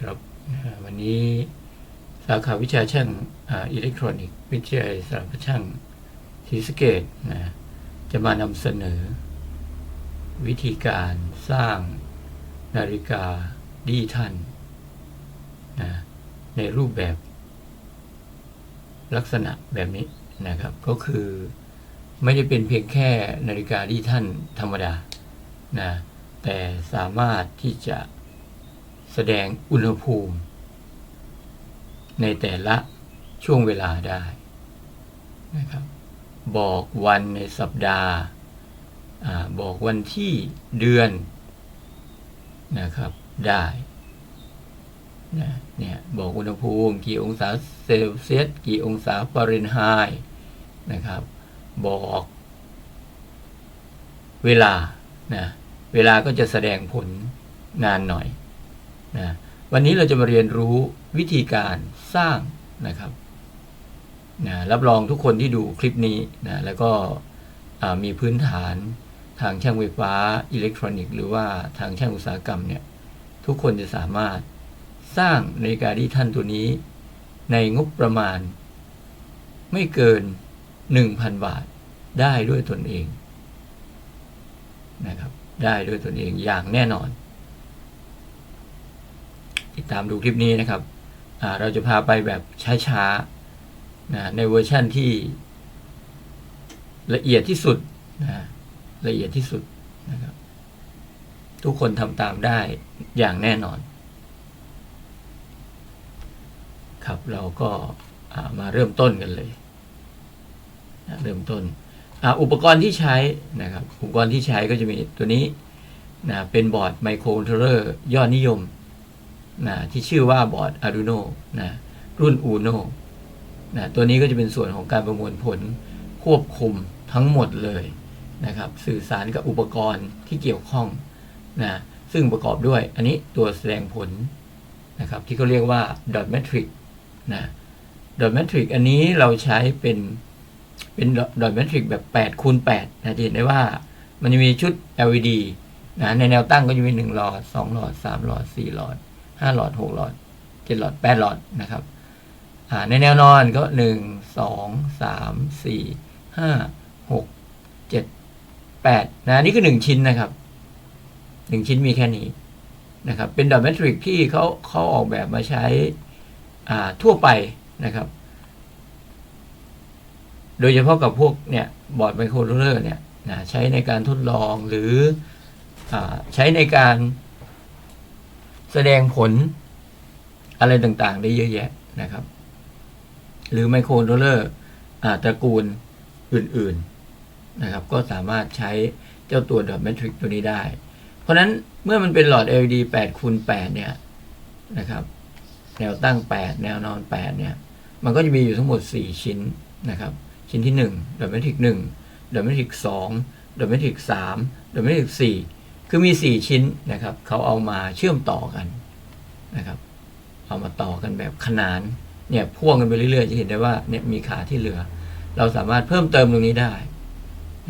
ครับวันนี้สาขาวิชาช่างอ,อิเล็กทรอนิกส์วิทยาลัยสารพัดช่างศรีสเกตนะจะมานำเสนอ วิธีการสร้างนาฬิกาดิจิทัลนะในรูปแบบลักษณะแบบนี้นะครับ ก็คือไม่ได้เป็นเพียงแค่นาฬิกาดิจิทัลธรรมดานะแต่สามารถที่จะ แสดงอุณหภูมิ ในแต่ละช่วงเวลาได้นะครับ บอกวันในสัปดาห์อาบอกวันที่เดือนนะครับได้นะเนี่ยบอกอุณหภูมิ กี่องศาเซลเซียสกี่องศาฟาเรนไฮต์นะครับ บอกเวลานะเวลาก็จะแสดงผลนานหน่อย นะวันนี้เราจะมาเรียนรู้วิธีการสร้างนะครับนะรับรองทุกคนที่ดูคลิปนี้นะแล้วก็มีพื้นฐานทางช่างไฟฟ้าอิเล็กทรอนิกส์หรือว่าทางช่างอุตสาหกรรมเนี่ยทุกคนจะสามารถสร้างนาฬิกาดิจิทัลตัวนี้ ในงบประมาณ ไม่เกิน 1,000 บาทได้ด้วยตนเองนะครับได้ด้วยตนเองอย่างแน่นอน ดตามดูคลิปนี้นะครับ เราจะพาไปแบบช้าๆนะในเวอร์ชั่นที่ละเอียดที่สุดนะละเอียดที่สุดนะครับ ทุกคนทำตามได้อย่างแน่นอน ครับเราก็ามาเริ่มต้นกันเลยนะเริ่มต้นออุปกรณ์ที่ใช้นะครับ อุปกรณ์ที่ใช้ก็จะมีตัวนี้นะเป็นบอร์ดไมโครคอนโทรลเลอร์ยอดนิยม นะที่ชื่อว่าบอร์ด Arduino นะรุ่น Uno นะตัวนี้ก็จะเป็นส่วนของการประมวลผลควบคุมทั้งหมดเลยนะครับ สื่อสารกับอุปกรณ์ที่เกี่ยวข้องนะซึ่งประกอบด้วยอันนี้ตัวแสดงผลนะครับ ที่เขาเรียกว่า dot matrix นะ dot matrix อันนี้เราใช้เป็นเป็น dot matrix แบบ8คูณ8นะจะเห็นได้ว่ามันจะมีชุด LED นะในแนวตั้งก็จะมี1หลอด2หลอด3หลอด4หลอด ห้าหลอดหกหลอดเจ็ดหลอดแปดหลอดนะครับในแนวนอนก็หนึ่งสองสามสี่ห้าหกเจ็ดแปดนะนี่คือหนึ่งชิ้นนะครับหนึ่งชิ้นมีแค่นี้นะครับ เป็นดอทเมทริกที่เขาเขาออกแบบมาใช้ทั่วไปนะครับ โดยเฉพาะกับพวกเนี่ยบอร์ดไมโครโรเลอร์เนี่ยนะใช้ในการทดลองหรืออใช้ในการ แสดงผลอะไรต่างๆ ได้เยอะแยะนะครับ หรือไมโครโรเลอร์ตระกูลอื่นๆนะครับ ก็สามารถใช้เจ้าตัวดอทเมทริกตัวนี้ได้ เพราะฉะนั้นเมื่อมันเป็นหลอด LED 8คูณ8เนี่ยนะครับ แนวตั้ง 8 แนวนอน 8 เนี่ย มันก็จะมีอยู่ทั้งหมด 4 ชิ้นนะครับ ชิ้นที่1ดอทเมทริก1ดอทเมทริก2ดอทเมทริก3ดอทเมทริก4 คือมี 4 ชิ้นนะครับเขาเอามาเชื่อมต่อกันนะครับ เอามาต่อกันแบบขนานเนี่ยพ่วงกันไปเรื่อยๆจะเห็นได้ว่าเนี่ยมีขาที่เหลือ เราสามารถเพิ่มเติมตรงนี้ได้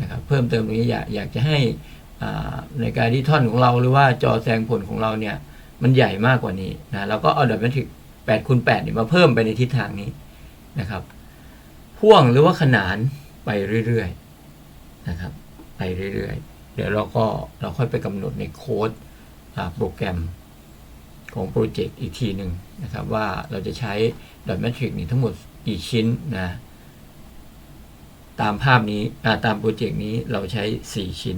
นะครับเพิ่มเติมตรงนี้อยากอยากจะให้อ่าในการดิจิทอนของเราหรือว่าจอแสดงผลของเราเนี่ยมันใหญ่มากกว่านี้นะเราก็เอาดับเบิลทิก8คูณ8เนี่ยมาเพิ่มไปในทิศทางนี้นะครับ พ่วงหรือว่าขนานไปเรื่อยๆนะครับ ไปเรื่อยๆ เดี๋ยวเราก็เราค่อยไปกำหนดในโค้ดโปรแกรมของโปรเจกต์อีกทีหนึ่งนะครับ ว่าเราจะใช้ดอทแมทริกนี่ทั้งหมดกี่ชิ้นนะตามภาพนี้ตามโปรเจกต์นี้เราใช้ 4 ชิ้น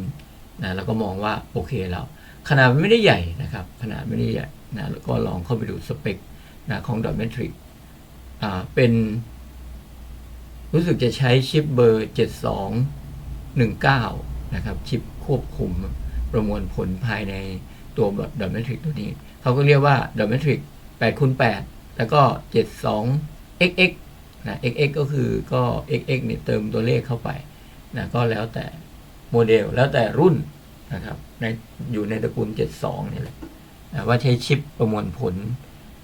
นะแล้วก็มองว่าโอเคแล้วขนาดไม่ได้ใหญ่นะครับ ขนาดไม่ได้ใหญ่นะแล้วก็ลองเข้าไปดูสเปคนะของดอทแมทริกเป็น รู้สึกจะใช้ชิปเบอร์ 7219 นะครับชิป ควบคุมประมวลผลภายในตัวดอทแมทริกตัวนี้ เขาก็เรียกว่าดอทเมทริก8คูณ8แล้วก็ 72 xx นะ xx ก็คือก็ xx เนี่ยเติมตัวเลขเข้าไปนะก็แล้วแต่โมเดลแล้วแต่รุ่นนะครับในอยู่ในตระกูล 72 นี่แหละนะว่าใช้ชิปประมวลผล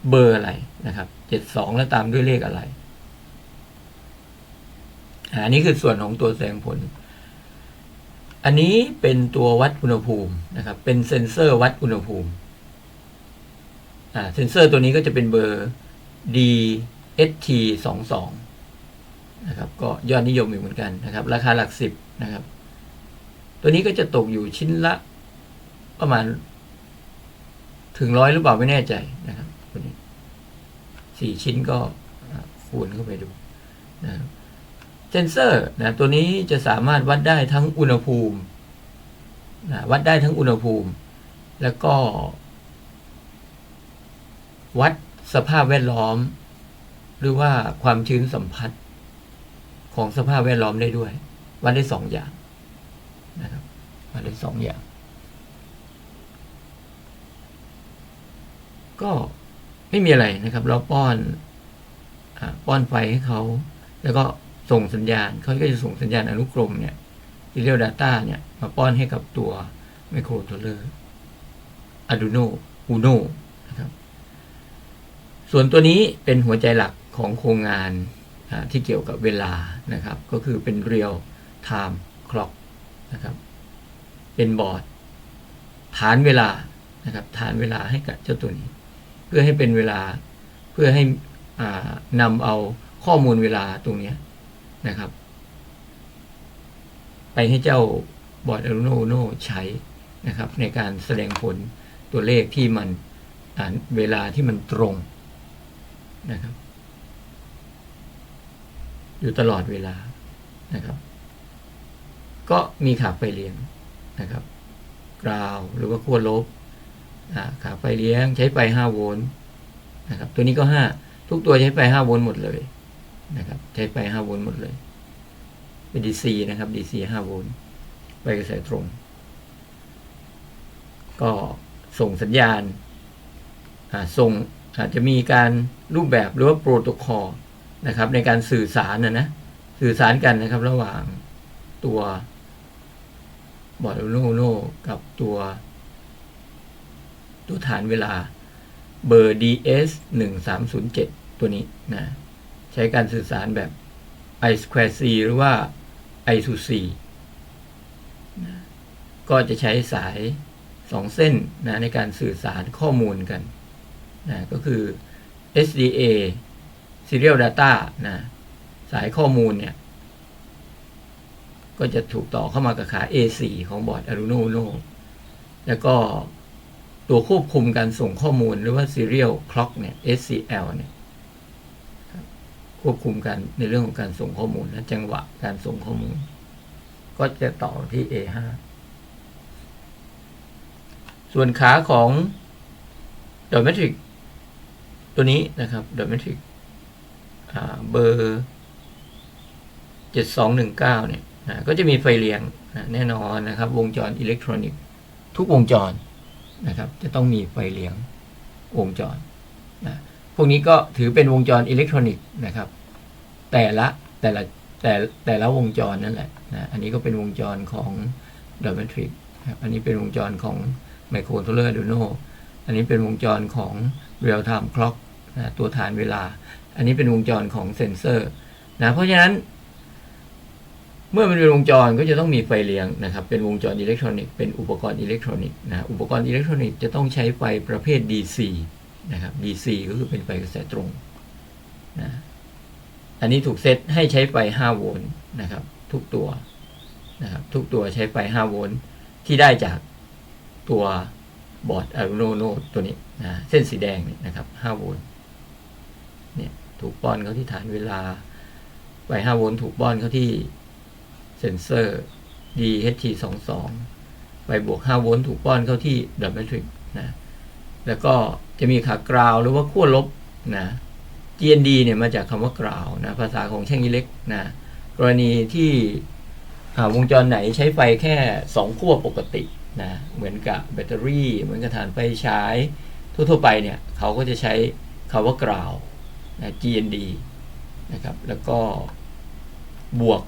เบอร์อะไรนะครับ 72 แล้วตามด้วยเลขอะไรอันนี้คือส่วนของตัวแสดงผล อันนี้เป็นตัววัดอุณหภูมินะครับ เป็นเซ็นเซอร์วัดอุณหภูมิอ่าเซนเซอร์ตัวนี้ก็จะเป็นเบอร์ DST 2 2 นะครับ ก็ยอดนิยมอยู่เหมือนกันนะครับ ราคาหลักสิบนะครับ ตัวนี้ก็จะตกอยู่ชิ้นละประมาณ ถึงร้อยหรือเปล่าไม่แน่ใจนะครับตัวนี้สี่ชิ้นก็คูณเข้าไปดูนะครับ เซนเซอร์นะตัวนี้จะสามารถวัดได้ทั้งอุณหภูมินะวัดได้ทั้งอุณหภูมิ แล้วก็ วัดสภาพแวดล้อม หรือว่าความชื้นสัมผัสของสภาพแวดล้อมได้ด้วย วัดได้สองอย่างนะครับวัดได้สองอย่าง ก็ไม่มีอะไรนะครับ เราป้อนอาป้อนไฟให้เขา แล้วก็ ส่งสัญญาณเขาก็จะส่งสัญญาณอนุกรมเนี่ย Serial Data เนี่ย มาป้อนให้กับตัว Microcontroller Arduino Uno นะครับ ส่วนตัวนี้เป็นหัวใจหลักของโครงงานที่เกี่ยวกับเวลานะครับ ก็คือเป็น Real Time Clock นะครับ เป็นบอร์ดฐานเวลานะครับฐานเวลาให้กับเจ้าตัวนี้ เพื่อให้เป็นเวลาเพื่อให้นำเอาข้อมูลเวลาตรงนี้ นะครับ ไปให้เจ้าบอร์ด Arduino Uno ใช้นะครับ ในการแสดงผลตัวเลขที่มันเวลาที่มันตรงนะครับ อยู่ตลอดเวลานะครับ ก็มีขาไฟเลี้ยงนะครับกราวหรือว่าขั้วลบขาไฟเลี้ยงใช้ไฟ5โวลต์นะครับ ตัวนี้ก็ 5 ทุกตัวใช้ไฟ5โวลต์หมดเลย นะครับ ใช้ไฟ5โวลต์หมดเลย เป็น DC นะครับ DC 5โวลต์ไฟกระแสตรง ก็ส่งสัญญาณาส่งอาจจะมีการรูปแบบหรือว่าโปรโตคอลนะครับ ในการสื่อสารนะนะสื่อสารกันนะครับ ระหว่างตัวบอร์ดโนโนกับตัว ตัวฐานเวลาเบอร์ DS 1 3 0 7 ตัวนี้นะ ใช้การสื่อสารแบบ I square C หรือว่า I to C นะก็จะใช้สายสองเส้นนะในการสื่อสารข้อมูลกันนะก็คือ SDA Serial Data นะสายข้อมูลเนี่ย ก็จะถูกต่อเข้ามากับขา A4 ของบอร์ด Arduino Uno แล้วก็ตัวควบคุมการส่งข้อมูลหรือว่า Serial Clock เนี่ย SCL เนี่ย ควบคุมกันในเรื่องของการส่งข้อมูลและจังหวะการส่งข้อมูล ก็จะต่อที่ A5 ส่วนขาของ d o m e t r i c ตัวนี้นะครับ d o m e t r i c เบอร์7219เนี่ยนะก็จะมีไฟเลี้ยงนะแน่นอนนะครับ วงจรอิเล็กทรอนิกส์ทุกวงจรนะครับ จะต้องมีไฟเลี้ยงวงจรนะพวกนี้ก็ถือเป็นวงจรอิเล็กทรอนิกส์นะครับ แต่ละแต่ละแต่แต่ละวงจรนั่นแหละนะอันนี้ก็เป็นวงจรของ d o m e t r i c ครับอันนี้เป็นวงจรของ Microcontroller Arduino อันนี้เป็นวงจรของ Real Time Clock นะตัวฐานเวลา อันนี้เป็นวงจรของเซนเซอร์นะเพราะฉะนั้น เมื่อมันเป็นวงจรก็จะต้องมีไฟเลี้ยงนะครับ เป็นวงจรอิเล็กทรอนิกส์เป็นอุปกรณ์อิเล็กทรอนิกส์นะอุปกรณ์อิเล็กทรอนิกส์จะต้องใช้ไฟประเภท DC นะครับ DC ก็คือเป็นไฟกระแสตรงนะ อันนี้ถูกเซตให้ใช้ไฟ5โวลต์นะครับ ทุกตัวนะครับ ทุกตัวใช้ไฟ5โวลต์ที่ได้จากตัวบอร์ด Arduino ตัวนี้นะเส้นสีแดงเนี่ยนะครับ5โวลต์เนี่ยถูกป้อนเข้าที่ฐานเวลาไฟ5โวลต์ถูกป้อนเข้าที่เซนเซอร์ DHT22 ไฟบวก5โวลต์ถูกป้อนเข้าที่ดับเบิลทริกนะแล้วก็จะมีขากราวหรือว่าขั้วลบนะ GND เนี่ยมาจากคำว่ากราวนะภาษาของช่างอิเล็กนะกรณีที่วงจรไหนใช้ไฟแค่ 2 ขั้วปกตินะเหมือนกับแบตเตอรี่ เหมือนกับฐานไฟฉายทั่วๆไปเนี่ยเขาก็จะใช้คำว่ากราวนะ GND นะครับแล้วก็บวก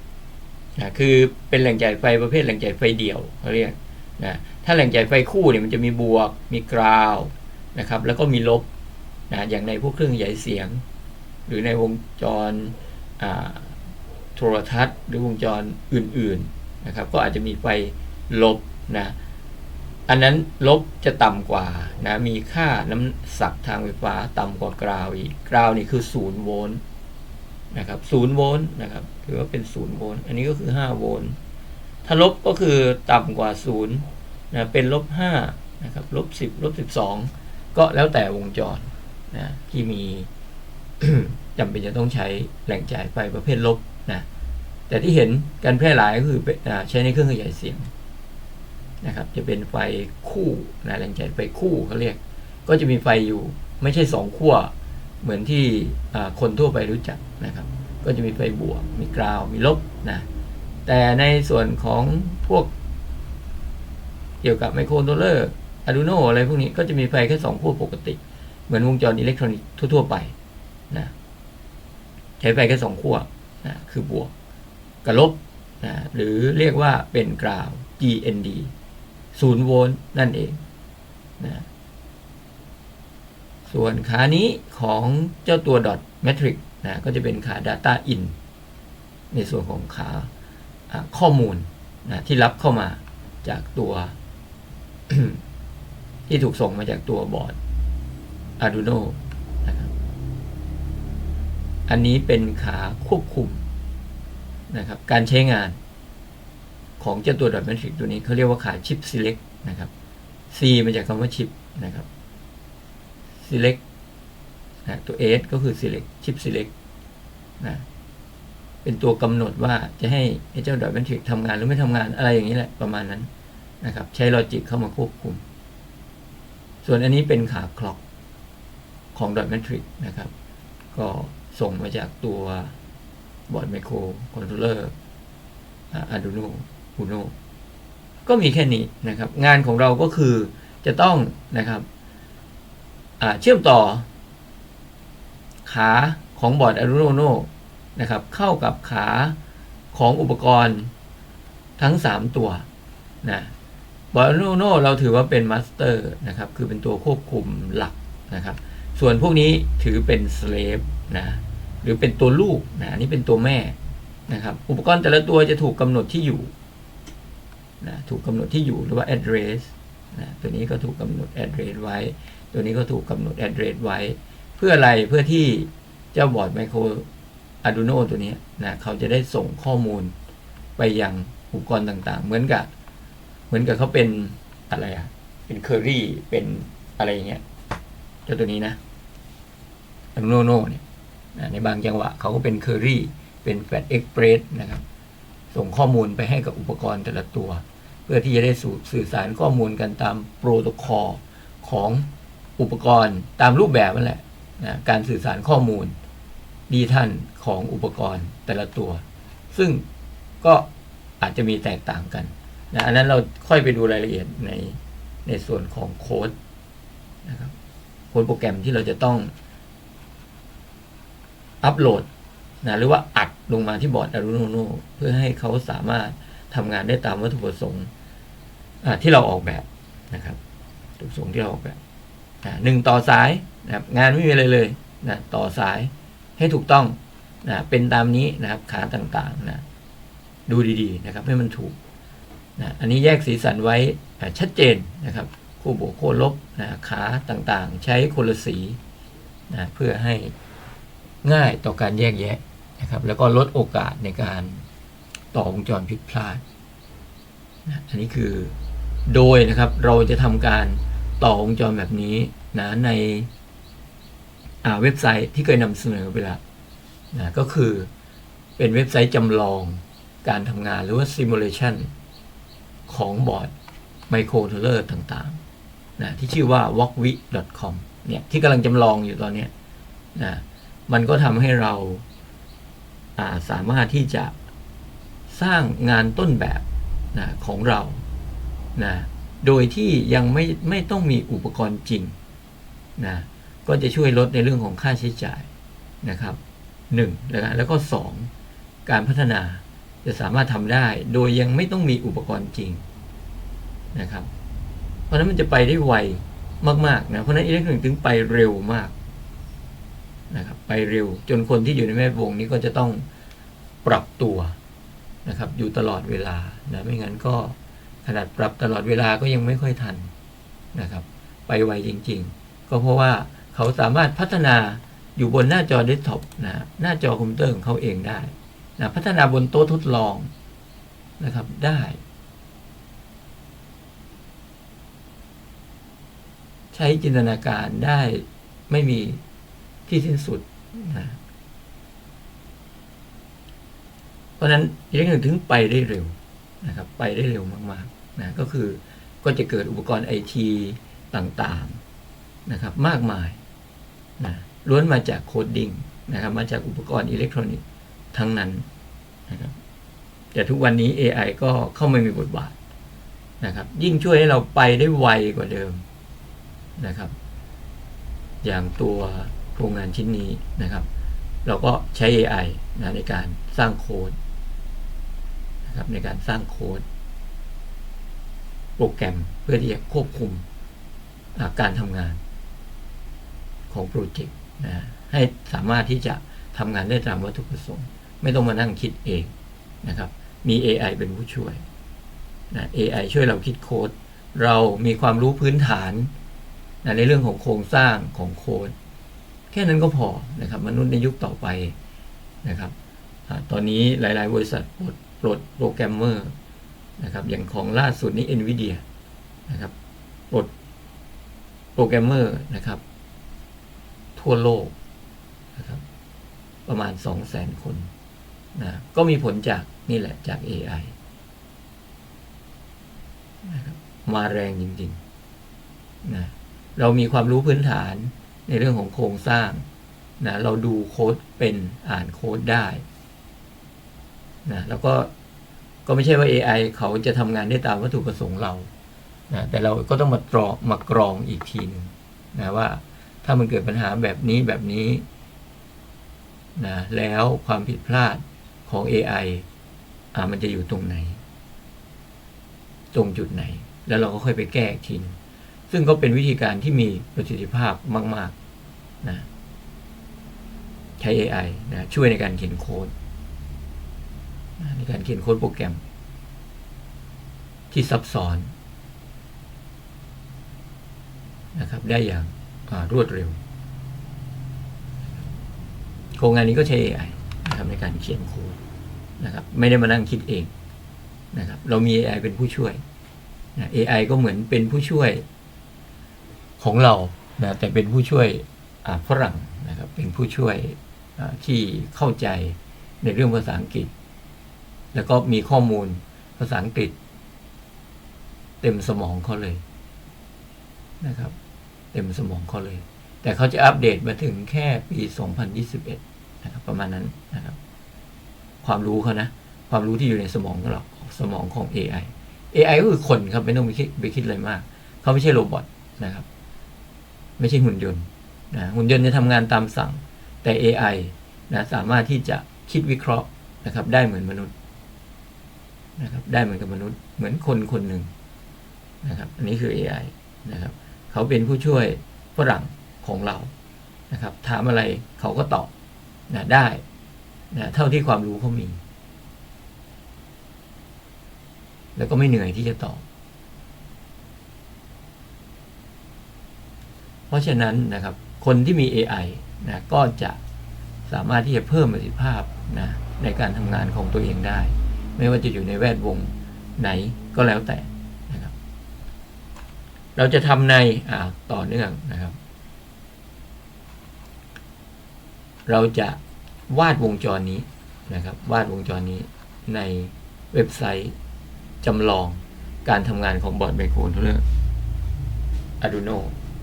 นะคือเป็นแหล่งจ่ายไฟประเภทแหล่งจ่ายไฟเดี่ยวเขาเรียกนะถ้าแหล่งจ่ายไฟคู่เนี่ยมันจะมีบวกมีกราวนะครับแล้วก็มีลบนะอย่างในพวกเครื่องขยายเสียง หรือในวงจรโทรทัศน์ หรือวงจรอื่นๆนะครับ ก็อาจจะมีไฟลบนะอันนั้นลบจะต่ำกว่านะมีค่าน้ำสักทางไฟฟ้าต่ำกว่ากราวอีกกราวนี่คือศูนย์โวลต์นะครับศูนย์โวลต์นะครับถือว่าเป็นศูนย์โวลต์อันนี้ก็คือห้าโวลต์ถ้าลบก็คือต่ำกว่าศูนย์นะเป็นลบห้านะครับลบสิบลบสิบสองก็แล้วแต่วงจรนะที่มี จำเป็นจะต้องใช้แหล่งจ่ายไฟประเภทลบนะแต่ที่เห็นการแพร่หลายก็คืออใช้ในเครื่องขยายเสียงนะครับจะเป็นไฟคู่นะแรงจ่ายไฟคู่เขาเรียก ก็จะมีไฟอยู่ไม่ใช่สองขั้วเหมือนที่คนทั่วไปรู้จักนะครับ ก็จะมีไฟบวก มีกราวมีลบนะแต่ในส่วนของพวกเกี่ยวกับไมโครโทรเลอร์อะดูโนอะไรพวกนี้ก็จะมีไฟแค่สองขั้วปกติ เหมือนวงจรอิเล็กทรอนิกส์ทั่วๆไป นะใช้ไฟแค่สองขั้วนะคือบวกกับลบนะหรือเรียกว่าเป็นกราว GND ศูนย์โวลต์นั่นเองนะส่วนขานี้ของเจ้าตัว dot matrix นะก็จะเป็นขา data in ในส่วนของขาอ่าข้อมูลนะที่รับเข้ามาจากตัว ที่ถูกส่งมาจากตัวบอร์ด Arduino นะครับ อันนี้เป็นขาควบคุมนะครับ การใช้งานของเจ้าตัว dot matrix ตัวนี้เขาเรียกว่าขา chip select นะครับ C มาจากคำว่า chip นะครับ select นะตัว S ก็คือ select chip select นะเป็นตัวกำหนดว่าจะให้เจ้า dot matrix ทำงานหรือไม่ทำงานอะไรอย่างนี้แหละประมาณนั้นนะครับ ใช้ลอจิกเข้ามาควบคุม ส่วนอันนี้เป็นขาคล็อกของ dot matrix นะครับ ก็ ส่งมาจากตัวบอร์ดไมโครคอนโทรลเลอร์ Arduino Uno ก็มีแค่นี้นะครับ งานของเราก็คือจะต้องนะครับเชื่อมต่อ ขาของบอร์ด Arduino Uno นะครับ เข้ากับขาของอุปกรณ์ทั้ง 3 ตัวนะบอร์ด Arduino Uno เราถือว่าเป็นมาสเตอร์นะครับ คือเป็นตัวควบคุมหลักนะครับ ส่วนพวกนี้ถือเป็น slave นะ หรือเป็นตัวลูกนะอันนี้เป็นตัวแม่นะครับ อุปกรณ์แต่ละตัวจะถูกกำหนดที่อยู่นะถูกกำหนดที่อยู่หรือว่า address นะตัวนี้ก็ถูกกำหนด address ไว้ ตัวนี้ก็ถูกกำหนด address ไว้ เพื่ออะไรเพื่อที่เจ้าบอร์ดไมโคร Arduino ตัวนี้นะเขาจะได้ส่งข้อมูลไปยังอุปกรณ์ต่างๆ เหมือนกับ เหมือนกับเขาเป็นอะไรอะเป็นเคอรี่เป็นอะไรอย่างเงี้ยเจ้าตัวนี้นะ Arduino เนี่ย ในบางจังหวะเขาก็เป็นเคอรี่เป็นแฟลชเอ็กเพรสนะครับ ส่งข้อมูลไปให้กับอุปกรณ์แต่ละตัว เพื่อที่จะได้สื่อสารข้อมูลกันตามโปรโตคอลของอุปกรณ์ตามรูปแบบนั่นแหละนะการสื่อสารข้อมูลดีท่านของอุปกรณ์แต่ละตัว ซึ่งก็อาจจะมีแตกต่างกันนะอันนั้นเราค่อยไปดูรายละเอียดในในส่วนของโค้ดนะครับโค้ดโปรแกรมที่เราจะต้อง อัปโหลดนะหรือว่าอัดลงมาที่บอร์ด Arduino เพื่อให้เขาสามารถทำงานได้ตามวัตถุประสงค์ที่เราออกแบบนะครับวัตถุประสงค์ที่เราออกแบบหนึ่งต่อสายนะครับงานไม่มีอะไรเลยนะต่อสายให้ถูกต้องนะเป็นตามนี้นะครับขาต่างๆนะดูดีๆนะครับให้มันถูกนะอันนี้แยกสีสันไว้ชัดเจนนะครับคู่บวกคู่ลบนะขาต่างๆ ใช้คนละสีนะเพื่อให้ ง่ายต่อการแยกแยะนะครับ แล้วก็ลดโอกาสในการต่อวงจรผิดพลาดนะอันนี้คือโดยนะครับเราจะทำการต่อวงจรแบบนี้นะในเว็บไซต์ที่เคยนำเสนอไปแล้วนะก็คือเป็นเว็บไซต์จำลองการทำงานหรือว่า simulation ของบอร์ดไมโครโทรเลอร์ต่างๆนะที่ชื่อว่า walkwi.com เนี่ยที่กำลังจำลองอยู่ตอนนี้นะ มันก็ทำให้เราาสามารถที่จะสร้างงานต้นแบบนะของเรานะโดยที่ยังไม่ไม่ต้องมีอุปกรณ์จริงนะก็จะช่วยลดในเรื่องของค่าใช้จ่ายนะครับหนึ่งนะแล้วก็สองการพัฒนาจะสามารถทำได้โดยยังไม่ต้องมีอุปกรณ์จริงนะครับ เพราะนั้นมันจะไปได้ไวมากๆนะเพราะนั้นอิเล็กทรอนิกส์ถึงไปเร็วมาก นะครับไปเร็ว จนคนที่อยู่ในแวดวงนี้ก็จะต้องปรับตัวนะครับอยู่ตลอดเวลานะไม่งั้นก็ขนาดปรับตลอดเวลาก็ยังไม่ค่อยทันนะครับ ไปไวจริง ๆ ก็เพราะว่าเขาสามารถพัฒนาอยู่บนหน้าจอเดสก์ท็อปนะหน้าจอคอมพิวเตอร์ของเขาเองได้นะพัฒนาบนโต๊ะทดลองนะครับได้ ใช้จินตนาการได้ไม่มี ที่สิ้นสุดนะเพราะนั้นอิเล็กทรอนิกส์ถึงไปได้เร็วนะครับ ไปได้เร็วมากๆนะก็คือก็จะเกิดอุปกรณ์ไอทีต่างๆนะครับ มากมายนะล้วนมาจากโคดดิ้งนะครับ มาจากอุปกรณ์อิเล็กทรอนิกส์ทั้งนั้นนะครับแต่ทุกวันนี้ AI ก็เข้ามามีบทบาทนะครับ ยิ่งช่วยให้เราไปได้ไวกว่าเดิมนะครับ อย่างตัว โครงงานชิ้นนี้นะครับ เราก็ใช้ AI นะในการสร้างโค้ดนะครับในการสร้างโค้ด โปรแกรมเพื่อที่จะควบคุมาการทำงานของโปรเจกต์นะให้สามารถที่จะทำงานได้ตามวัตถุประสงค์ ไม่ต้องมานั่งคิดเองนะครับ มี AI เป็นผู้ช่วยนะ AI ช่วยเราคิดโค้ด เรามีความรู้พื้นฐานนะในเรื่องของโครงสร้างของโค้ด แค่นั้นก็พอนะครับ มนุษย์ในยุคต่อไปนะครับอตอนนี้หลาย ๆ บริษัทปลดปลดโปรแกรมเมอร์นะครับ อย่างของล่าสุดนี้ NVIDIA นะครับปลดโปรแกรมเมอร์นะครับ ทั่วโลกนะครับ ประมาณ 2 0 0 0 0 0 คนนะก็มีผลจากนี่แหละจาก AI นะครับมาแรงจริงๆนะเรามีความรู้พื้นฐาน ในเรื่องของโครงสร้างนะเราดูโค้ดเป็นอ่านโค้ดได้นะแล้วก็ก็ไม่ใช่ว่า AI เขาจะทำงานได้ตามวัตถุประสงค์เรานะแต่เราก็ต้องมาตรอมากรองอีกทีหนึงนะว่าถ้ามันเกิดปัญหาแบบนี้แบบนี้นะแล้วความผิดพลาดของ AI อ่ามันจะอยู่ตรงไหน ตรงจุดไหน แล้วเราก็ค่อยไปแก้อีกทีนึง ซึ่งก็เป็นวิธีการที่มีประสิทธิภาพมากๆนะใช้ AI นะช่วยในการเขียนโค้ดนะในการเขียนโค้ดโปรแกรม ที่ซับซ้อนนะครับได้อย่างารวดเร็ว โครงงานนี้ก็ใช้ AI นะครับในการเขียนโค้ดนะครับไม่ได้มานั่งคิดเองนะครับเรามี AI เป็นผู้ช่วยนะ AI ก็เหมือนเป็นผู้ช่วย ของเรานะแต่เป็นผู้ช่วยฝรั่งนะครับเป็นผู้ช่วยที่เข้าใจในเรื่องภาษาอังกฤษ แล้วก็มีข้อมูลภาษาอังกฤษ เต็มสมองเขาเลยนะครับ เต็มสมองเขาเลย แต่เขาจะอัปเดตมาถึงแค่ปี 2021 นะครับ ประมาณนั้นนะครับ ความรู้เขานะ ความรู้ที่อยู่ในสมองของเราสมองของ AI AI ก็คือคนครับไม่ต้องไปคิดไปคิดอะไรมาก เขาไม่ใช่โรบอทนะครับ ไม่ใช่หุ่นยนต์นะหุ่นยนต์จะทำงานตามสั่ง แต่ AI นะสามารถที่จะคิดวิเคราะห์นะครับได้เหมือนมนุษย์นะครับได้เหมือนกับมนุษย์เหมือนคนคนหนึ่งนะครับอันนี้คือ AI นะครับเขาเป็นผู้ช่วยฝรั่งของเรานะครับถามอะไรเขาก็ตอบนะได้นะเท่าที่ความรู้เขามี แล้วก็ไม่เหนื่อยที่จะตอบ เพ ราะฉะนั้นนะครับคนที่มี AI นะก็จะสามารถที่จะเพิ่มประสิทธิภาพนะในการทำงานของตัวเองได้ ไม่ว่าจะอยู่ในแวดวงไหนก็แล้วแต่นะครับ เราจะทำในต่อเนื่องนะครับ เราจะวาดวงจรนี้นะครับ วาดวงจรนี้ในเว็บไซต์จำลองการทำงานของบอร์ดไมโครคอนโทรลเลอร์ Arduino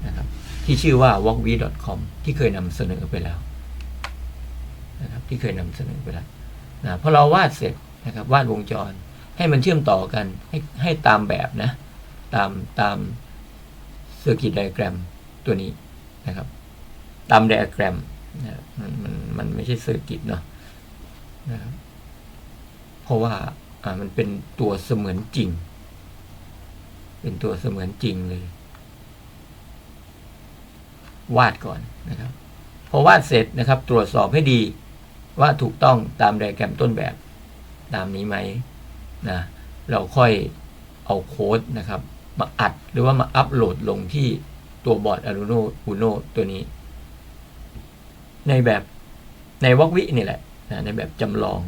นะครับ ที่ชื่อว่า walkwe.com ที่เคยนำเสนอไปแล้วนะครับที่เคยนำเสนอไปแล้วนะพอเราวาดเสร็จนะครับวาดวงจรให้มันเชื่อมต่อกันให้ให้ตามแบบนะ ตามตามเซอร์กิตไดแกรมตัวนี้นะครับ ตามไดอะแกรมนะมันมันมันไม่ใช่เซอร์กิตเนาะนะครับเพราะว่าอ่ามันเป็นตัวเสมือนจริง เป็นตัวเสมือนจริงเลย วาดก่อนนะครับพอวาดเสร็จนะครับ ตรวจสอบให้ดีว่าถูกต้องตามไดแกรมต้นแบบตามนี้ไหมนะเราค่อยเอาโค้ดนะครับ มาอัดหรือว่ามาอัปโหลดลงที่ตัวบอร์ด Arduino Uno ตัวนี้ ในแบบในวอกวินี่แหละนะในแบบจำลอง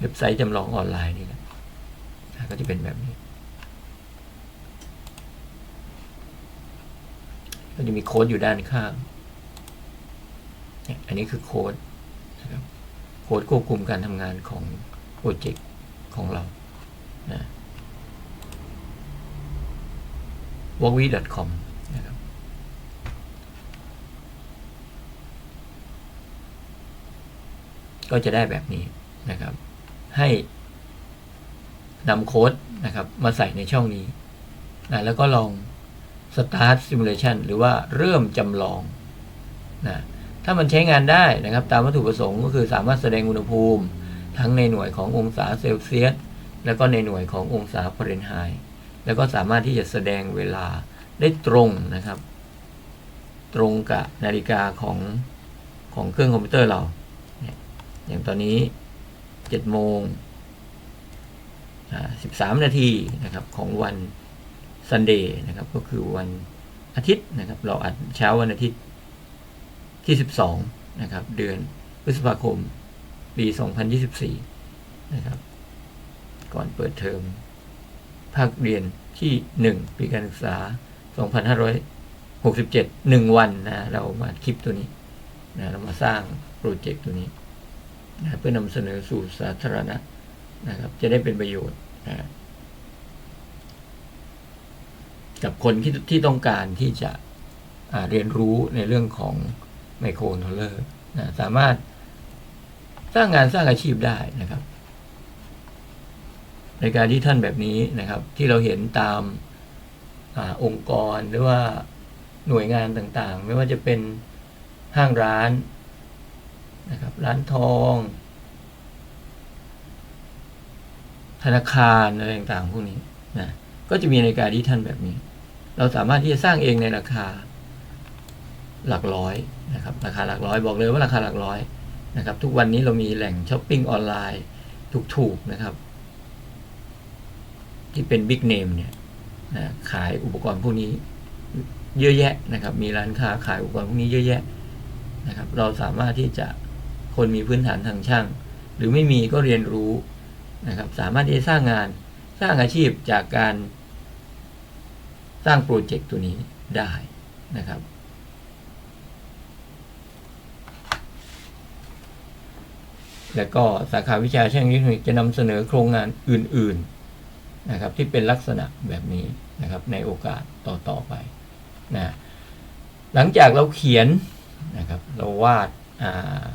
เว็บไซต์จำลองออนไลน์นี่แหละนะก็จะเป็นแบบนี้ ก็จะมีโค้ดอยู่ด้านข้างเนี่ยอันนี้คือโค้ดนะครับโค้ดควบคุมการทำงานของโปรเจกต์ของเรานะ w o r k w e c o m นะครับก็จะได้แบบนี้นะครับ ให้นำโค้ดนะครับมาใส่ในช่องนี้นะแล้วก็ลอง Start Simulation หรือว่าเริ่มจำลองนะถ้ามันใช้งานได้นะครับ ตามวัตถุประสงค์ก็คือสามารถแสดงอุณหภูมิ ทั้งในหน่วยขององศาเซลเซียสแล้วก็ในหน่วยขององศาฟาเรนไฮต์แล้วก็สามารถที่จะแสดงเวลาได้ตรงนะครับ ตรงกับนาฬิกาของของเครื่องคอมพิวเตอร์เรา อย่างตอนนี้7โมงอ่า13 นาทีนะครับของวัน ซันเดย์นะครับก็คือวันอาทิตย์นะครับ เราอัดเช้าวันอาทิตย์ที่ 12 นะครับ เดือนพฤษภาคม ปี 2024 นะครับ ก่อนเปิดเทอมภาคเรียนที่ 1 ปีการศึกษา 2567 1 วันนะ เรามาคลิปตัวนี้นะเรามาสร้างโปรเจกต์ตัวนี้นะเพื่อนำเสนอสู่สาธารณะนะครับ จะได้เป็นประโยชน์นะ กับคนที่ที่ต้องการที่จะเรียนรู้ในเรื่องของไมโครโนเลอร์นะสามารถสร้างงานสร้างอาชีพได้นะครับ ในการที่ท่านแบบนี้นะครับ ที่เราเห็นตามอาองค์กรหรือว่าหน่วยงานต่างๆ ไม่ว่าจะเป็นห้างร้านนะครับ ร้านทอง ธนาคารอะไรต่างๆพวกนี้นะก็จะมีนาฬิกาดิจิทัลแบบนี้ เราสามารถที่จะสร้างเองในราคาหลักร้อยนะครับราคาหลักร้อยบอกเลยว่าราคาหลักร้อยนะครับ ทุกวันนี้เรามีแหล่งช้อปปิ้งออนไลน์ถูกๆนะครับ ที่เป็นบิ๊กเนมเนี่ยนะขายอุปกรณ์พวกนี้เยอะแยะนะครับ มีร้านค้าขายอุปกรณ์พวกนี้เยอะแยะนะครับ เราสามารถที่จะคนมีพื้นฐานทางช่าง หรือไม่มีก็เรียนรู้นะครับ สามารถที่จะสร้างงานสร้างอาชีพจากการ สร้างโปรเจกต์ตัวนี้ได้นะครับ และก็สาขาวิชาช่างอิเล็กทรอนิกส์จะนำเสนอโครงงานอื่น ๆนะครับ ที่เป็นลักษณะแบบนี้นะครับ ในโอกาสต่อๆไปนะหลังจากเราเขียนนะครับ เราวาดอ่า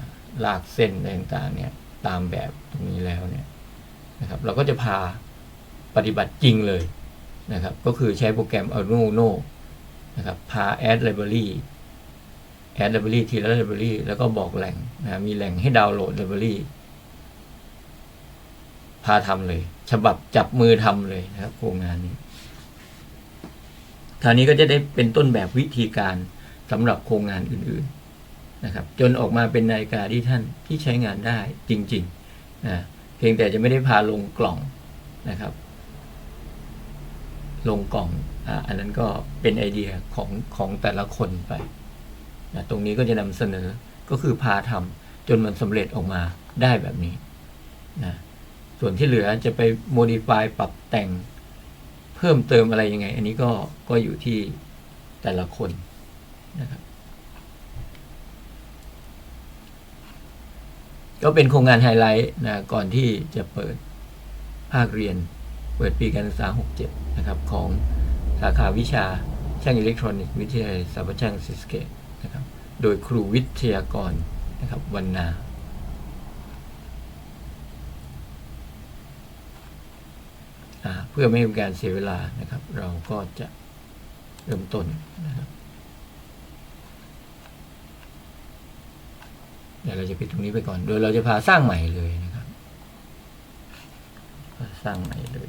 ลากเส้นอะไรต่างๆเนี่ยตามแบบตรงนี้แล้วเนี่ยนะครับ เราก็จะพาปฏิบัติจริงเลย นะครับ ก็คือใช้โปรแกรม Arduino นะครับ พา add library add library ทีละ library แล้วก็บอกแหล่งนะมีแหล่งให้ดาวน์โหลด library พาทำเลย ฉบับจับมือทำเลยนะครับโครงงานนี้คราวนี้ก็จะได้เป็นต้นแบบวิธีการสำหรับโครงงานอื่นๆนะครับ จนออกมาเป็นนาฬิกาที่ท่านที่ใช้งานได้จริงๆนะเพียงแต่จะไม่ได้พาลงกล่องนะครับ ลงกล่องออันนั้นก็เป็นไอเดียของของแต่ละคนไปนะตรงนี้ก็จะนำเสนอก็คือพาทำจนมันสำเร็จออกมาได้แบบนี้นะส่วนที่เหลือจะไป modify ปรับแต่งเพิ่มเติมอะไรยังไง อันนี้ก็ก็อยู่ที่แต่ละคนนะครับก็เป็นโครงงานไฮไลท์นะก่อนที่จะเปิดภาคเรียน เปิดปีการศึกษา 67 นะครับ ของสาขาวิชาช่างอิเล็กทรอนิกส์วิทยาลัยสารพัดช่างซิสเกตนะครับ โดยครูวิทยากรนะครับวันนาเพื่อไม่ให้เป็นการเสียเวลานะครับ เราก็จะเริ่มต้นนะครับเดี๋ยวเราจะปิดตรงนี้ไปก่อน โดยเราจะพาสร้างใหม่เลยนะครับ สร้างใหม่เลย